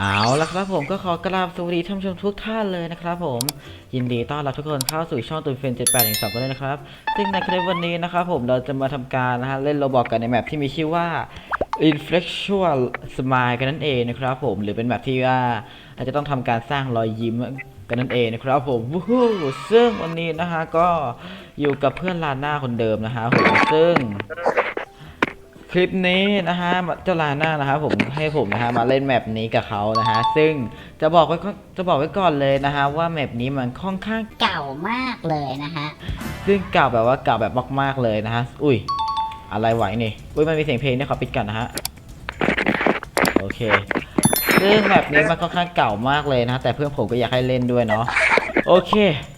เอาละครับผมก็ขอกราบสวัสดีท่านผู้ชมทุกท่านเลยนะครับผมยินดีต้อนรับทุกคนเข้าสู่ช่องตูนเฟนเจ็ดแปดหนึ่งสองกันเลยนะครับ ซึ่งในคลิปวันนี้นะครับผมเราจะมาทำการนะฮะเล่นโรบอกกันในแมปที่มีชื่อว่า Inflectual Smile กันนั่นเองนะครับผมหรือเป็นแมปที่ว่าเราจะต้องทำการสร้างรอยยิ้มกันนั่นเองนะครับผมวู้ฮู้ซึ่งวันนี้นะฮะก็อยู่กับเพื่อนลาน่าคนเดิมนะฮะผมซึ่ง คลิปนี้นะฮะเจ้าลาน่านะครับผมให้ผมนะฮะมาเล่นแมปนี้กับเขานะฮะซึ่งจะบอกไว้ก่อนจะบอกไว้ก่อนเลยนะฮะว่าแมปนี้มันค่อนข้างเก่ามากเลยนะฮะซึ่งเก่าแบบว่าเก่าแบบมากๆเลยนะฮะอุ้ยอะไรไหวนี่อุ้ยมันมีเสียงเพลงเนี่ยขอปิดก่อนนะฮะโอเค ซึ่งแมปนี้มันค่อนข้างเก่ามากเลยนะะแต่เพื่อนผมก็อยากให้เล่นด้วยเนาะโอเค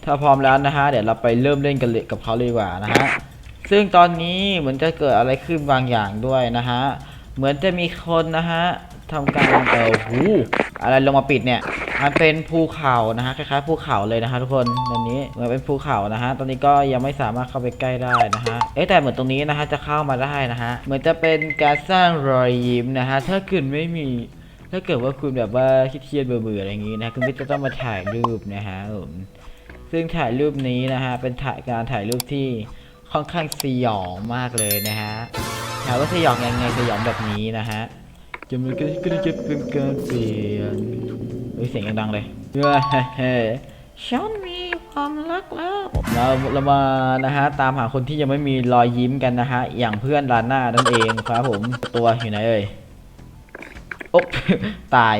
ถ้าพร้อมแล้วนะฮะเดี๋ยวเราไปเริ่มเล่นกันเลยกับเขาเลยดีกว่านะฮะ ซึ่งตอนนี้เหมือนจะเกิดอะไรขึ้นบางอย่างด้วยนะฮะ เหมือนจะมีคนนะฮะทำการเออหูอะไรลงมาปิดเนี่ย มันเป็นภูเขานะฮะคล้ายๆภูเขาเลยนะฮะทุกคนตอนนี้เหมือนเป็นภูเขานะฮะ ตอนนี้ก็ยังไม่สามารถเข้าไปใกล้ได้นะฮะ เอ๊แต่เหมือนตรงนี้นะฮะจะเข้ามาได้นะฮะ เหมือนจะเป็นการสร้างรอยยิ้มนะฮะ ถ้าเกิดไม่มี ถ้าเกิดว่าคุณแบบว่าเครียดเบื่อๆอะไรอย่างงี้นะ คุณก็จะต้องมาถ่ายรูปนะฮะผมซึ่งถ่ายรูปนี้นะฮะ เป็นถ่ายการถ่ายรูปที่ ค่อนข้างสยองมากเลยนะฮะถามว่าสยองยังไงสยองแบบนี้นะฮะจะมันก็ก็จะเป็นการเปลี่ยนเฮ้ยเสียงดังเลยเฮ้ยฉันมีความรักแล้วเราเรามานะฮะตามหาคนที่ยังไม่มีรอยยิ้มกันนะฮะอย่างเพื่อนลาน่านั่นเองครับผมตัวอยู่ไหนเอ่ยโอ๊บตาย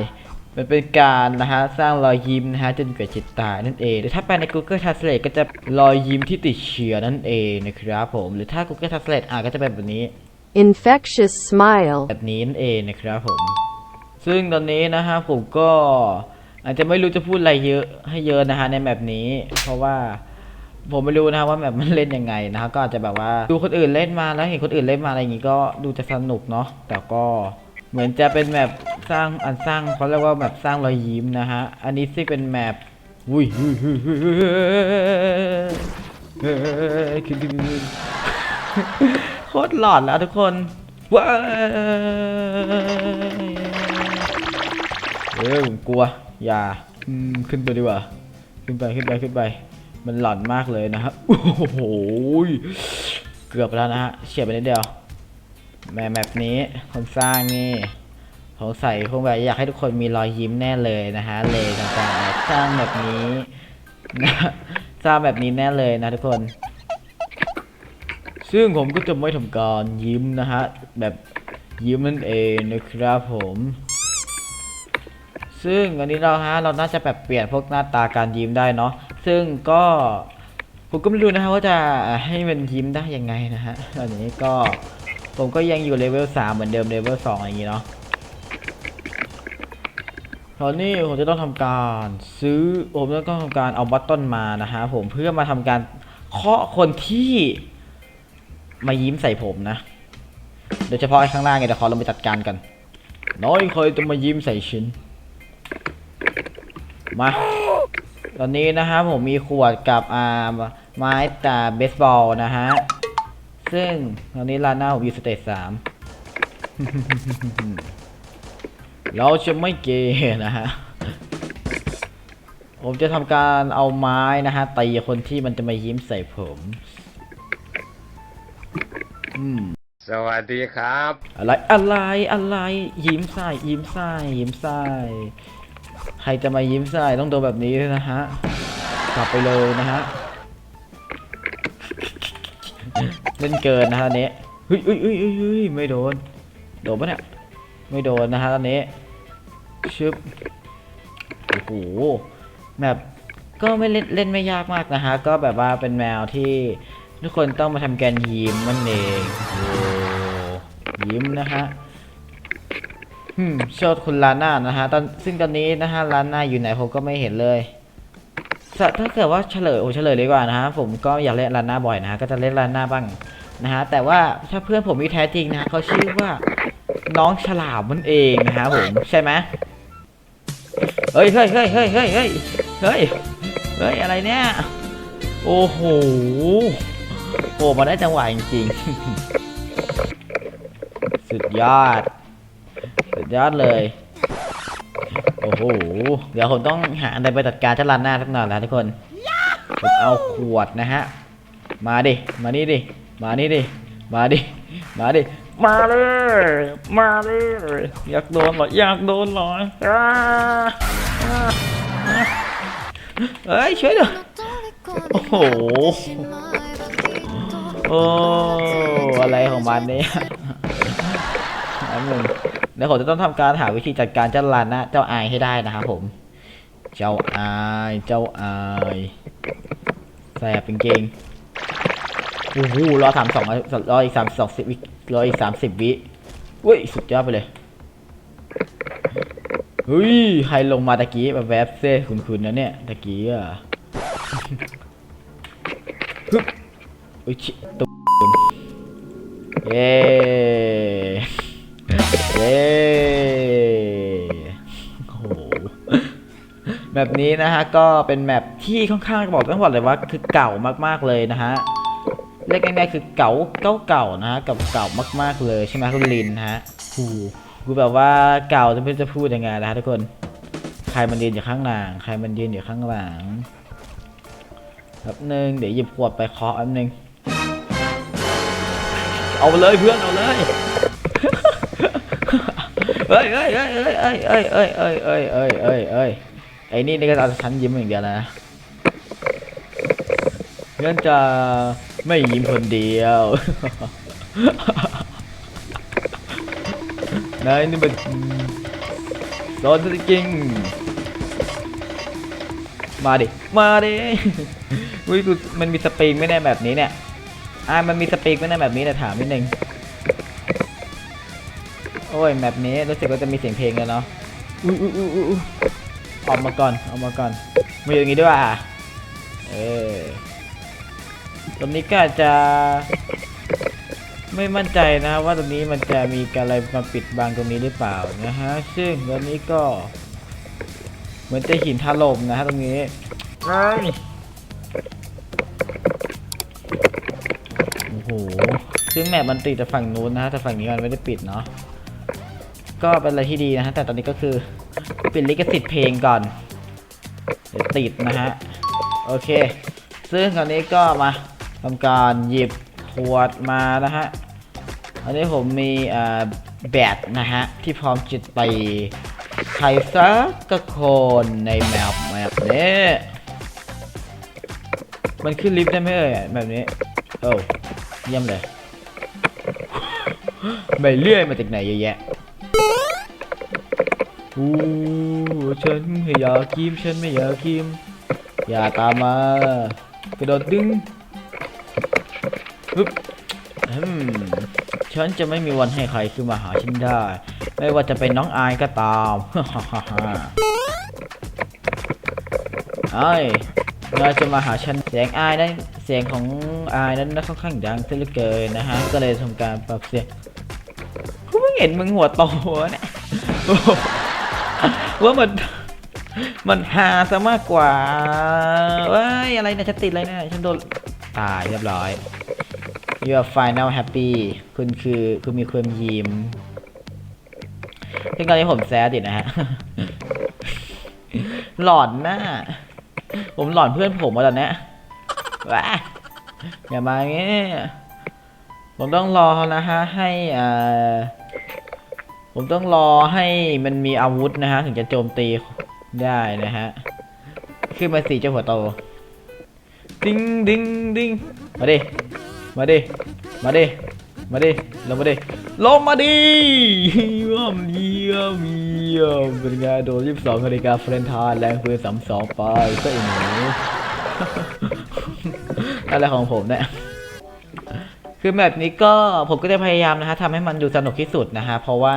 มันเป็นการนะฮะสร้างรอยยิ้มนะฮะจนเกิดจิตตายนั่นเอง หรือถ้าแปลใน Google Translate ก็จะรอยยิ้มที่ติดเชื้อนั่นเองนะครับผม หรือถ้า Google Translate อ่านก็จะเป็นแบบนี้ infectious smile, แบบนี้นั่นเองนะครับผม ซึ่งตอนนี้นะฮะผมก็อาจจะไม่รู้จะพูดอะไรเยอะให้เยอะนะฮะในแบบนี้ เพราะว่าผมไม่รู้นะฮะว่าแบบมันเล่นยังไงนะฮะก็อาจจะแบบว่าดูคนอื่นเล่นมาแล้วเห็นคนอื่นเล่นมาอะไรอย่างงี้ก็ดูจะสนุกเนาะแต่ก็เหมือนจะเป็นแบบ สร้างอันสร้างเขาเรียกว่าแบบสร้างรอยยิ้มนะฮะ อันนี้ซึ่งเป็นแมปอุ้ยอุ้ยอุ้ยอุ้ยอุ้ยเฮ้ยโคตรหลอนแล้วทุกคนว้ายเออผมกลัว อย่าขึ้นไปดีกว่า ขึ้นไปขึ้นไปขึ้นไป มันหลอนมากเลยนะครับโอ้โหเกือบแล้วนะฮะเฉียบไปนิดเดียวแม่แมปนี้คนสร้างนี่ ผมใส่คงแบบอยากให้ทุกคนมีรอยยิ้มแน่เลยนะฮะเลยต่างๆสร้างแบบนี้นะสร้างแบบนี้แน่เลยนะทุกคน ซึ่งผมก็จะไม่ทำการยิ้มนะฮะแบบยิ้มนั่นเองนะครับผม ซึ่งอันนี้เราฮะเราน่าจะแบบเปลี่ยนพวกหน้าตาการยิ้มได้เนาะซึ่งก็ผมก็ไม่รู้นะฮะว่าจะให้มันยิ้มได้ยังไงนะฮะอันนี้ก็ผมก็ยังอยู่เลเวล3เหมือนเดิมเลเวล2อย่างนี้เนาะ ตอนนี้ผมจะต้องทำการซื้อผมจะต้องทำการเอาบัตต้นมานะฮะผมเพื่อมาทำการเคาะคนที่มายิ้มใส่ผมนะ โดยเฉพาะไอ้ข้างล่างไงเดี๋ยวขอลงไปจัดการกัน น้อยเคยจะมายิ้มใส่ฉันมา ตอนนี้นะฮะผมมีขวดกับอ่าไม้ตาเบสบอลนะฮะ ซึ่งตอนนี้ลาน่าผมอยู่สเตจสาม เราจะไม่เกย์นะฮะ ผมจะทำการเอาไม้นะฮะตีคนที่มันจะมายิ้มใส่ผมอืมสวัสดีครับ อะไรอะไรอะไรยิ้มใส่ยิ้มใส่ยิ้มใส่ใครจะมายิ้มใส่ต้องโดนแบบนี้ด้วยนะฮะกลับไปเลยนะฮะเล่นเกินนะฮะอันนี้เฮ้ยเฮ้ยเฮ้ยเฮ้ยเฮ้ยไม่โดนโดนปะเนี่ย ไม่โดนนะฮะตอนนี้ชึบโอ้โหแบบก็ไม่เล่นเล่นไม่ยากมากนะฮะ ก็แบบว่าเป็นแมวที่ทุกคนต้องมาทำการยิ้มมันเองโอ้ยิ้มนะฮะอืมโชดคุณลาน่านะฮะตอนซึ่งตอนนี้นะฮะลาน่าอยู่ไหนผมก็ไม่เห็นเลยถ้าเกิดว่าเฉลยโอ้เฉลยเลยดีกว่านะฮะผมก็อยากเล่นลาน่าบ่อยนะฮะก็จะเล่นลาน่าบ้างนะฮะแต่ว่าถ้าเพื่อนผมมีแท้จริงนะเขาชื่อว่า น้องฉลามมันเองนะฮะผมใช่ไหมเฮ้ยเฮ้ยเฮ้ยเฮ้ยเฮ้ยเฮ้ยเฮ้ยเฮ้ยอะไรเนี่ยโอ้โหโอ้มาได้จังหวะจริงๆสุดยอด สุดยอดเลย โอ้โห เดี๋ยวผมต้องหาอะไรไปจัดการเจ้าลานหน้าสักหน่อยแล้วทุกคนผมเอาขวดนะฮะ มาดิ มานี่ดิ มานี่ดิ มาดิ มาดิ มาเลย มาเลย อยากโดนเหรอ อยากโดนเหรออ่าอ่าอ่าเอ้ยช่วยหน่อยโอ้โห โอ้ อะไรของมันเนี่ยอันหนึ่งเดี๋ยวผมจะต้องทำการหาวิธีจัดการเจ้าลานนะเจ้าอายให้ได้นะครับผม เจ้าอาย เจ้าอายแสบเป็นเกง อ้โหรอสามสองรออีกสามสองสิบวิรออีกสามสิบวิอุ้ยสุดยอดไปเลยเฮ้ยใครลงมาตะกี้แบบแวบเซ่คุณๆนะเนี่ยตะกี้อะฮึบอุ้ยชิตุ๊บเย้เย้โอ้โหแบบนี้นะฮะก็เป็นแมปที่ค่อนข้างจะบอกต้องบอกเลยว่าคือเก่ามากๆเลยนะฮะ เรียกง่ายๆคือเก่าเก่าเก่าๆนะฮะกับเก่ามาก ๆเลยใช่ไหมคุณลินฮะโอ้โหคือแบบว่าเก่าจะไม่จะพูดยังไงนะฮะทุกคน ใครมันยืนอยู่ข้างหลังใครมันยืนอยู่ข้างหลังแป๊บนึงเดี๋ยวหยิบขวดไปเคาะแป๊บนึงเอาไปเลยเพื่อนเอาเลยเอ้ยเอ้ยเอ้ยเอ้ยเอ้ยเอ้ยเอ้ยเอ้ยเอ้ยเอ้ยเอ้ยเอ้ยไอ้นี่นี่ก็เอาฉันยิ้มอย่างเดียวนะ เพื่อนจะไม่ยิ้มคนเดียว นายนี่มันโดนจริง มาดิ มาดิวิกูมันมีสปริงไม่ได้แบบนี้เนี่ย อ่า มันมีสปริงไม่ได้แบบนี้แต่ถามนิดนึง โอ้ยแบบนี้รู้สึกว่าจะมีเสียงเพลงแล้วเนาะอุ้ยอุ้ยอุ้ยอุ้ออกมาก่อนออกมาก่อนมาอยู่อย่างงี้ด้วยอะเออ ตรงนี้ก็อาจจะไม่มั่นใจนะว่าตรงนี้มันจะมีอะไรมาปิดบังตรงนี้หรือเปล่านะฮะ ซึ่งตอนนี้ก็เหมือนจะหินถล่มนะฮะตรงนี้ไอ้ยโอ้โห ซึ่งแมปมันติดแต่ฝั่งนู้นนะฮะ แต่ฝั่งนี้มันไม่ได้ปิดเนาะ ก็เป็นอะไรที่ดีนะฮะ แต่ตอนนี้ก็คือปิดลิขสิทธิ์เพลงก่อน เดี๋ยวติดนะฮะ โอเค ซึ่งตอนนี้ก็มา ทำการหยิบขวดมานะฮะอันนี้ผมมีแบตนะฮะ ที่พร้อมจิตไปใครสักก็คนในแมปแมปนี้มันขึ้นลิฟต์ได้ไหมเอ่ยแบบนี้โอ้เยี่ยมเลยไม่เลื่อยมาจากไหนเยอะแยะอู้ฉันไม่อยากกิมฉันไม่อยากกิมอย่าตามมากระโดดดึง ฮึบอืมฉันจะไม่มีวันให้ใครขึ้นมาหาฉันได้ ไม่ว่าจะเป็นน้องอายก็ตามไอ้นายจะมาหาฉันเสียงอายนั้นเสียงของอายนั้นค่อนข้างดังซะเหลือเกินนะฮะ ก็เลยทำการปรับเสียงกูเพิ่เห็นมึงหัวโตเนี่ยว่ามันมันฮาซะมากกว่าเอ้ยอะไรเนี่ยฉันติดเลยเนี่ยฉันโดนตายเรียบร้อย you are final happy คุณคือคุณมีความยิ้มซึ่งตอนนี้ผมแซดตินะฮะ หลอนหน้าผมหลอนเพื่อนผมมาตอนนี้ว้าอย่ามาอย่างงี้ผมต้องรอนะฮะ ให้อ่าผมต้องรอให้มันมีอาวุธนะฮะ ถึงจะโจมตีได้นะฮะ ขึ้นมาสี่เจ้าหัวโต ดิ้งดิ้งดิ้งมาดิ มาดิ มาดิ มาดิลงมาดิ ลงมาดิเยี่ยมเยี่ยมเยี่ยมเป็นไงโดนยี่สิบสองนาฬิกาเฟรนทานแรงปืนสามสองไปก็อีหนูอะไรของผมเนี่ยคือแบบนี้ก็ผมก็จะพยายามนะฮะทำให้มันดูสนุกที่สุดนะฮะ เพราะว่า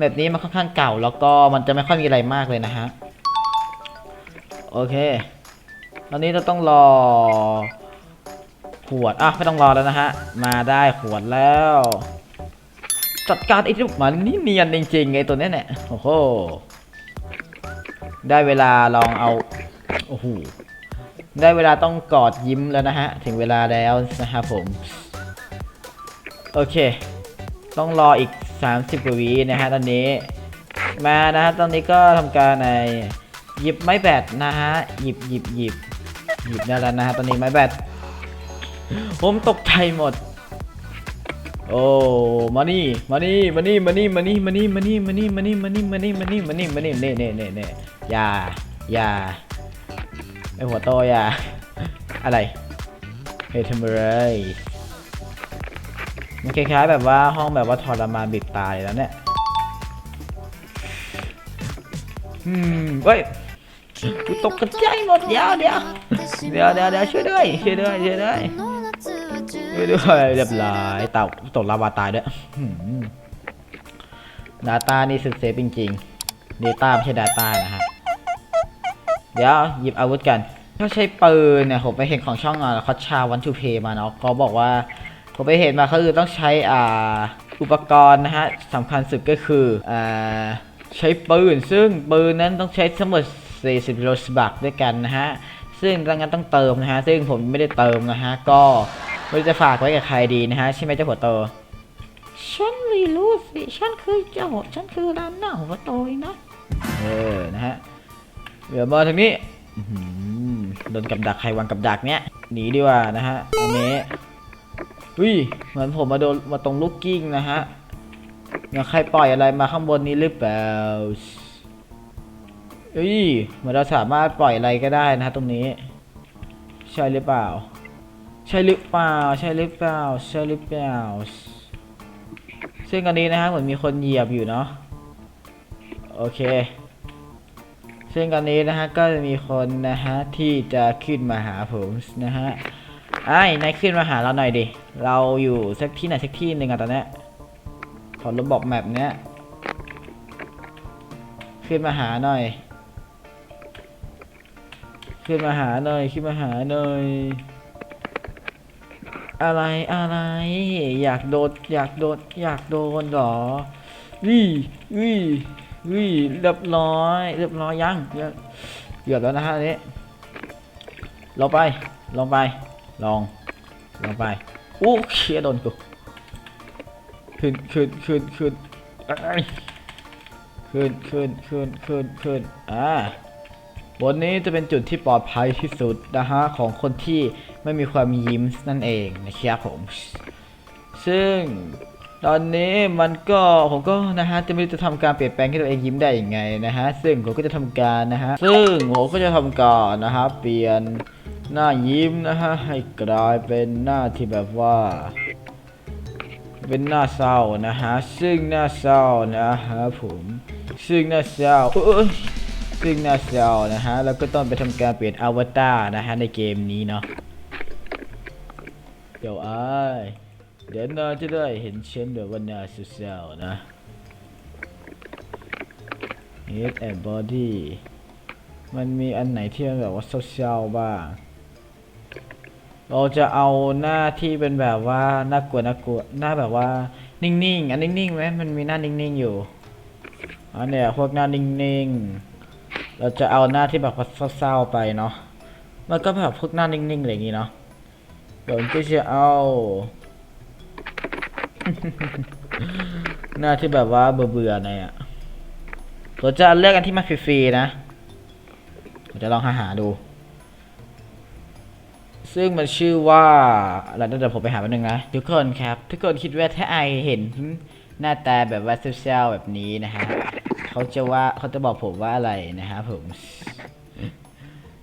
แบบนี้มันค่อนข้างเก่าแล้วก็มันจะไม่ค่อยมีอะไรมากเลยนะฮะ โอเค ตอนนี้เราต้องรอ ขวดอะไม่ต้องรอแล้วนะฮะ มาได้ขวดแล้ว จัดการไอ้ที่มันนี่เนียนจริงๆไอ้ตัวนี้เนี่ยโอ้โหได้เวลาลองเอาโอ้โหได้เวลาต้องกอดยิ้มแล้วนะฮะ ถึงเวลาแล้วนะครับผม โอเค ต้องรออีก 30กว่าวินะฮะตอนนี้ มานะฮะตอนนี้ก็ทำการในหยิบไม้แบตนะฮะ หยิบหยิบหยิบหยิบได้แล้วนะฮะตอนนี้ไม้แบต ผมตกใจหมด โอ้ มานี่ มานี่ มานี่ มานี่ มานี่ มานี่ มานี่ มานี่ มานี่ มานี่ มานี่ มานี่ มานี่ มานี่ เน่เน่เน่เน่อย่า อย่า ไอหัวโตอย่า อะไร เฮ้ยทำอะไรมันคล้ายๆแบบว่าห้องแบบว่าทรมานบีบตายแล้วเนี่ย อืมเฮ้ยกูตกกระจายหมดเดียวเดี๋ยวเดี๋ยวเดี๋ยวเดี๋ยวช่วยด้วยช่วยด้วยช่วยด้วย ช่วยด้วยเรียบร้อยเต่าตกลาวาตายด้วยดาต้านี่สุดเซฟจริงๆเดต้าไม่ใช่ดาต้านะฮะ เดี๋ยวหยิบอาวุธกัน ถ้าใช้ปืนเนี่ย ผมไปเห็นของช่องอะคอชชาวันทูเพย์มาเนาะเขาบอกว่า ผมไปเห็นมาเขาคือต้องใช้อ่าอุปกรณ์นะฮะสำคัญสุดก็คืออ่าใช้ปืน ซึ่งปืนนั้นต้องใช้ทั้งหมด 40โรสบักด้วยกันนะฮะ ซึ่งดังนั้นต้องเติมนะฮะ ซึ่งผมไม่ได้เติมนะฮะ ก็ ไม่รู้จะฝากไว้กับใครดีนะฮะใช่ไหมเจ้าหัวโต ฉันไม่รู้สิ ฉันคือเจ้า ฉันคือร้านหน้าหัวโตเองนะ เออ นะฮะเดี๋ยวมาทางนี้อื้อหือโดนกับดักใครวางกับดักเนี้ยหนีดีกว่านะฮะอันนี้อุ้ยเหมือนผมมาโดนมาตรงลูกกิ้งนะฮะมีใครปล่อยอะไรมาข้างบนนี้หรือเปล่าเอ้ยเหมือนเราสามารถปล่อยอะไรก็ได้นะฮะตรงนี้ ใช่หรือเปล่า ใช่หรือเปล่า ใช่หรือเปล่า ใช่หรือเปล่า ซึ่งอันนี้นะฮะเหมือนมีคนเหยียบอยู่เนาะ โอเค ซึ่งอันนี้นะฮะก็จะมีคนนะฮะที่จะขึ้นมาหาผมนะฮะ ไอ้นายขึ้นมาหาเราหน่อยดิ เราอยู่สักที่ไหนสักที่หนึ่งอะตอนนี้ขอระบบแมปเนี้ย ขึ้นมาหาหน่อย ขึ้นมาหาหน่อย ขึ้นมาหาหน่อย อะไรอะไร อยากโดนอยากโดนอยากโดนหรอวิวิวิเรียบร้อย เรียบร้อยยังยังเกือบแล้วนะฮะนี้ลงไปลงไปลองลงไปโอ้เชียโดนกูขึ้นขึ้นขึ้นขึ้นเอ้ยขึ้นขึ้นขึ้นขึ้นขึ้นอ่า บนนี้จะเป็นจุดที่ปลอดภัยที่สุดนะฮะของคนที่ไม่มีความยิ้มนั่นเองนะครับผม ซึ่งตอนนี้มันก็ผมก็นะฮะจะไม่รู้จะทำการเปลี่ยนแปลงให้ตัวเองยิ้มได้ยังไงนะฮะซึ่งผมก็จะทำการนะฮะซึ่งผมก็จะทำการนะฮะเปลี่ยนหน้ายิ้มนะฮะให้กลายเป็นหน้าที่แบบว่า เป็นหน้าเศร้านะฮะซึ่งหน้าเศร้านะฮะผมซึ่งหน้าเศร้าเอ้ย ซึ่งนาเศร้านะฮะแล้วก็ต้องไปทำการเปลี่ยนอวตารนะฮะในเกมนี้เนาะเดี๋ยวไอ้เดี๋ยวนาจะได้เห็นฉันแบบว่านาเศร้าๆนะ Head and body มันมีอันไหนที่มันแบบว่าเศร้าๆบ้าง เราจะเอาหน้าที่เป็นแบบว่าน่ากลัวน่ากลัวหน้าแบบว่า นิ่งๆ อันนิ่งๆไหมมันมีหน้านิ่งๆอยู่อันเนี้ยพวกหน้านิ่งๆ เราจะเอาหน้าที่แบบเศร้าๆไปเนาะมันก็แบบพวกหน้านิ่งๆอะไรอย่างงี้เนาะเดี๋ยวผมก็จะเอา หน้าที่แบบว่าเบื่อๆหน่อยอะเราจะเลือกอันที่มาฟรีๆนะผมจะลองหาหาดู ซึ่งมันชื่อว่าอะไรนั่นเดี๋ยวผมไปหาแป๊บนึงนะ ทุกคนครับ ทุกคนคิดว่าถ้าไอเห็นหน้าตาแบบว่าเศร้าๆแบบนี้นะฮะ เขาจะว่าเขาจะบอกผมว่าอะไรนะฮะผม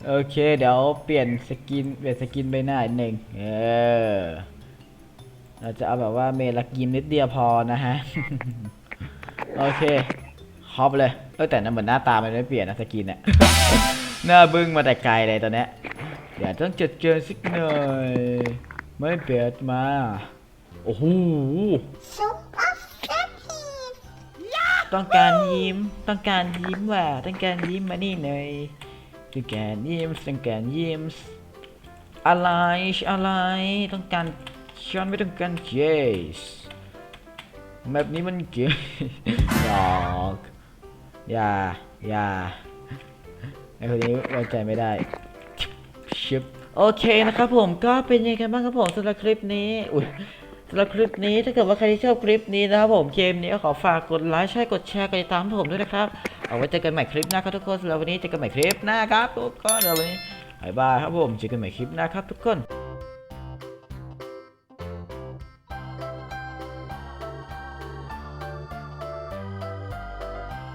โอเค เดี๋ยวเปลี่ยนสกินเปลี่ยนสกินใบหน้าหนึ่งเออเราจะเอาแบบว่าเมลักยิมนิดเดียวพอนะฮะ โอเคครอบเลยเออแต่นั่นเหมือนหน้าตามันไม่เปลี่ยนนะสกินเนี่ยหน้าบึ้งมาแต่ไกลเลยตอนเนี้ยเดี๋ยวต้องจัดเจอสักหน่อย ไม่เปิดมา โอ้โห ต้องการยิ้ม ต้องการยิ้มว่ะต้องการยิ้มมานี่หน่อยต้องการยิ้มต้องการยิ้มอะไรอะไรต้องการฉันไม่ต้องการเจสแบบนี้มันเก๋หยอกอย่าอย่าไอคนนี้ไว้ใจไม่ได้ชิปโอเคนะครับผมก็เป็นยังไงกันบ้างครับผมสำหรับคลิปนี้อุ้ย สำหรับคลิปนี้ถ้าเกิดว่าใครที่ชอบคลิปนี้นะครับผมเกมนี้ก็ขอฝากกดไลค์ใช่กดแชร์กดติดตามผมด้วยนะครับ เอาไว้เจอกันใหม่คลิปหน้าครับทุกคนสำหรับวันนี้เจอกันใหม่คลิปหน้าครับทุกคนเดี๋ยววันนี้บายบายครับผมเจอกันใหม่คลิปหน้าครับทุกคน